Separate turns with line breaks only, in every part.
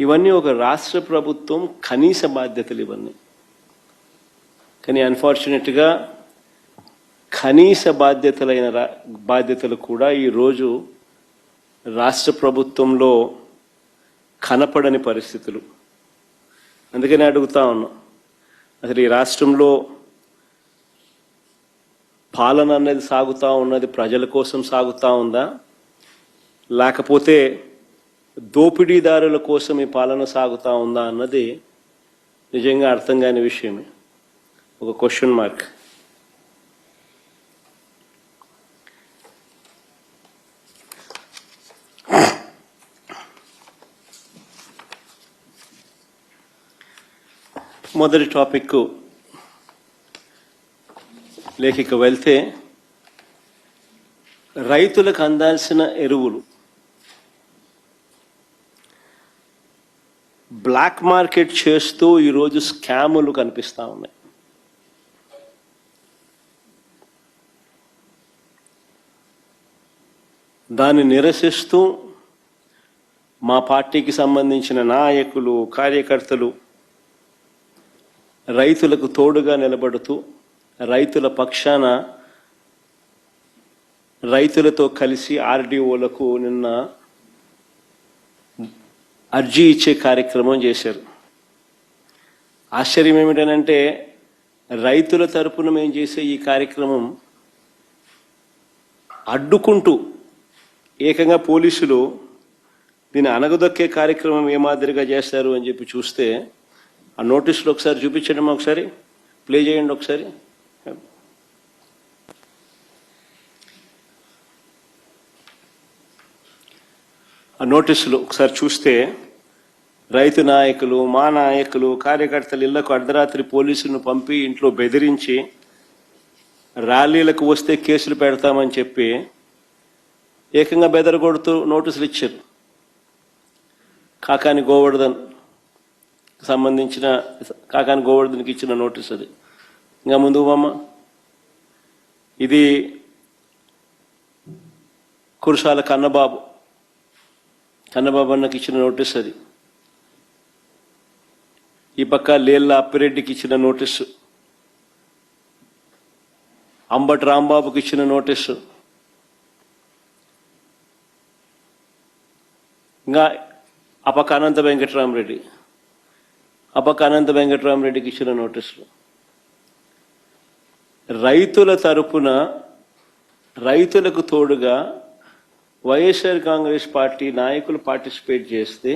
ఇవన్నీ ఒక రాష్ట్ర ప్రభుత్వం కనీస బాధ్యతలు ఇవన్నీ. కానీ అన్ఫార్చునేట్గా కనీస బాధ్యతలైన రా- బాధ్యతలు కూడా ఈరోజు రాష్ట్ర ప్రభుత్వంలో కనపడని పరిస్థితులు. అందుకని అడుగుతా ఉన్నాం అసలు ఈ రాష్ట్రంలో పాలన అనేది సాగుతూ ఉన్నది ప్రజల కోసం సాగుతూ ఉందా? లేకపోతే దోపిడీదారుల కోసం ఈ పాలన సాగుతూ ఉందా అన్నది నిజంగా అర్థం కాని విషయమే. ఒక క్వశ్చన్ మార్క్ మొదటి టాపిక్ లేఖిక వెళ్తే రైతులకు అందాల్సిన ఎరువులు. బ్లాక్ మార్కెట్ చేస్తూ ఈరోజు స్కాములు కనిపిస్తూ ఉన్నాయి. దాన్ని నిరసిస్తూ మా పార్టీకి సంబంధించిన నాయకులు కార్యకర్తలు రైతులకు తోడుగా నిలబడుతూ రైతుల పక్షాన రైతులతో కలిసి ఆర్డీఓలకు నిన్న అర్జీ ఇచ్చే కార్యక్రమం చేశారు. ఆశ్చర్యం ఏమిటనంటే రైతుల తరపున మేము చేసే ఈ కార్యక్రమం అడ్డుకుంటూ ఏకంగా పోలీసులు దీన్ని అనగదొక్కే కార్యక్రమం ఏ మాదిరిగా చేస్తారు అని చెప్పి చూస్తే ఆ నోటీసులు ఒకసారి చూపించండి ఒకసారి ప్లే చేయండి ఒకసారి. ఆ నోటీసులు ఒకసారి చూస్తే రైతు నాయకులు మా నాయకులు కార్యకర్తలు ఇళ్ళకు అర్ధరాత్రి పోలీసులను పంపి ఇంట్లో బెదిరించి ర్యాలీలకు వస్తే కేసులు పెడతామని చెప్పి ఏకంగా బెదరగొడుతూ నోటీసులు ఇచ్చారు. కాకాని గోవర్ధన్ సంబంధించిన కాకాని గోవర్ధన్కి ఇచ్చిన నోటీస్ అది. ఇంకా ముందు అమ్మ ఇది కురుషాల కన్నబాబు కన్నబాబు అన్నకి ఇచ్చిన నోటీస్ అది. ఈ పక్క లేళ్ళ అప్పిరెడ్డికి ఇచ్చిన నోటీసు. అంబటి రాంబాబుకి ఇచ్చిన నోటీసు. ఇంకా ఆ పక్క అనంత వెంకటరామరెడ్డి. ఆ పక్క అనంత వెంకటరామరెడ్డికి ఇచ్చిన నోటీసులు. రైతుల తరపున రైతులకు తోడుగా వైఎస్ఆర్ కాంగ్రెస్ పార్టీ నాయకులు పార్టిసిపేట్ చేస్తే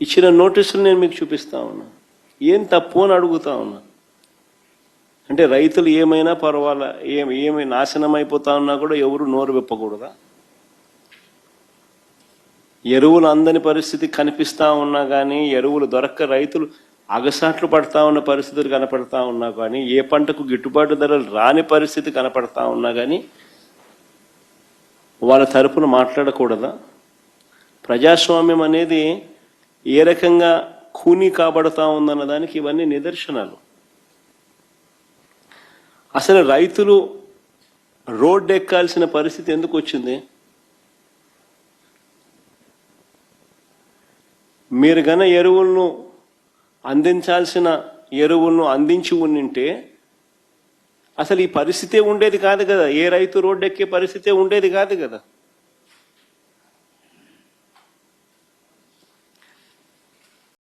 ఇచ్చిన నోటీసులు నేను మీకు చూపిస్తా ఉన్నా. ఏం తప్పు అని అడుగుతా ఉన్నా. అంటే రైతులు ఏమైనా పర్వాలా ఏం ఏమి నాశనం అయిపోతా ఉన్నా కూడా ఎవరు నోరు విప్పకూడదా? ఎరువులు అందని పరిస్థితి కనిపిస్తా ఉన్నా కానీ ఎరువులు దొరక్క రైతులు అగసాట్లు పడతా ఉన్న పరిస్థితులు కనపడతా ఉన్నా కానీ ఏ పంటకు గిట్టుబాటు ధరలు రాని పరిస్థితి కనపడతా ఉన్నా కానీ వాళ్ళ తరపున మాట్లాడకూడదా? ప్రజాస్వామ్యం అనేది ఏ రకంగా ఖూనీ కాబడతా ఉందన్న దానికి ఇవన్నీ నిదర్శనాలు. అసలు రైతులు రోడ్డు ఎక్కాల్సిన పరిస్థితి ఎందుకు వచ్చింది? మీరు గన ఎరువులను అందించాల్సిన ఎరువులను అందించి ఉండింటే అసలు ఈ పరిస్థితే ఉండేది కాదు కదా. ఏ రైతు రోడ్డు ఎక్కే పరిస్థితే ఉండేది కాదు కదా.